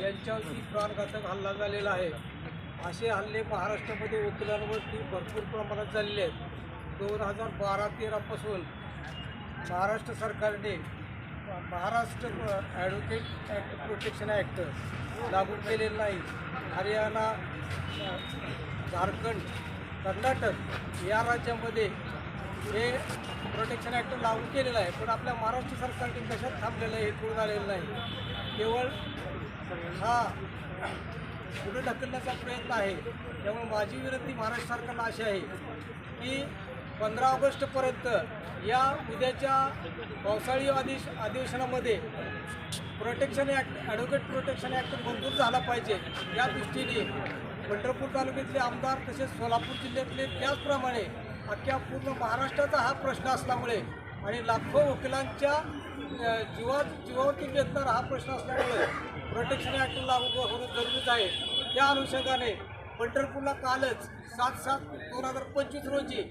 यांच्यावरती प्राणघातक हल्ला झालेला आहे. असे हल्ले महाराष्ट्रामध्ये वकिलांवरती भरपूर प्रमाणात झालेले आहेत. दोन हजार बारा तेरापासून महाराष्ट्र सरकारने Maharashtra advocate act protection act लागू केलेलं नाही. हरियाणा झारखंड कर्नाटक या राज्यामध्ये हे प्रोटेक्शन ॲक्ट लागू केलेलं आहे. पण आपल्या महाराष्ट्र सरकारने कशात थांबलेलं आहे हे कळून आलेलं नाही. केवळ हा. पुढे ढकलण्याचा प्रयत्न आहे. त्यामुळे माझी विनंती महाराष्ट्र सरकारला अशी आहे की पंधरा ऑगस्टपर्यंत या उद्याच्या पावसाळी अधिश अधिवेशनामध्ये protection act advocate protection act मंजूर झाला पाहिजे. या दृष्टीने पंढरपूर तालुक्यातले आमदार तसेच सोलापूर जिल्ह्यातले त्याचप्रमाणे अख्ख्या पूर्ण महाराष्ट्राचा हा प्रश्न असल्यामुळे आणि लाखो वकिलांच्या जीवा जीवावरती घेतणारा हा प्रश्न असल्यामुळे प्रोटेक्शन ॲक्ट लागू होणं जरुरीच आहे. त्या अनुषंगाने पंढरपूरला कालच सात सात दोन हजार पंचवीस रोजी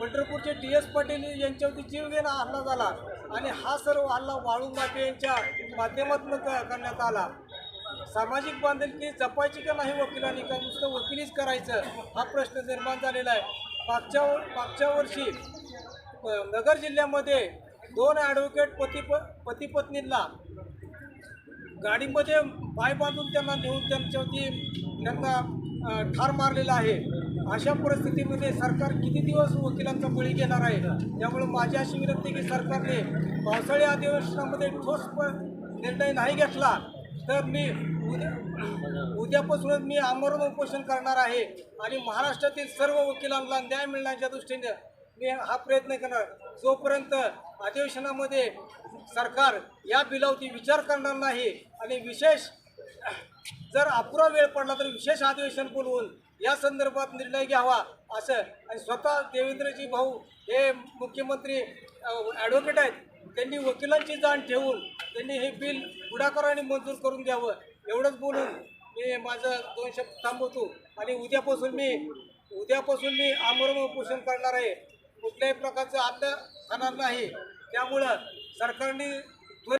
पंढरपूरचे डी एस पाटील यांच्यावरती जीवघेणा हल्ला झाला आणि हा सर्व हल्ला वाळू माते यांच्या माध्यमातून क- करण्यात आला. सामाजिक बांधिलकी जपायची का नाही वकिलांनी? का नुसतं वकिलीच करायचं? हा प्रश्न निर्माण झालेला आहे. मागच्या मागच्या वर्षी नगर जिल्ह्यामध्ये दोन ॲडव्होकेट पती प पती पत्नींना गाडीमध्ये पाय बांधून त्यांना नेऊन त्यांच्यावरती त्यांना ठार मारलेला आहे. अशा परिस्थितीमध्ये सरकार किती दिवस वकिलांचा बळी घेणार आहे? त्यामुळे माझी अशी विनंती आहे की सरकारने पावसाळी अधिवेशनामध्ये ठोस निर्णय नाही घेतला तर मी उद्या उद्यापासूनच मी आमरण उपोषण करणार आहे आणि महाराष्ट्रातील सर्व वकिलांना न्याय मिळण्याच्या दृष्टीने मी हा प्रयत्न करणार. जोपर्यंत अधिवेशनामध्ये सरकार या बिलावरती विचार करणार नाही आणि विशेष जर अपुरा वेळ पडला तर विशेष अधिवेशन बोलवून या संदर्भात निर्णय घ्यावा असं. आणि स्वतः देवेंद्रजी भाऊ हे मुख्यमंत्री ॲडव्होकेट आहेत. त्यांनी वकिलांची जाण ठेवून त्यांनी हे बिल पुढाकाराने मंजूर करून द्यावं एवढंच बोलून मी माझं दोन शब्द थांबवतो. आणि उद्यापासून मी उद्यापासून मी आमरण उपोषण करणार आहे. कुठल्याही प्रकारचं अन्न खाणार नाही. त्यामुळं सरकारने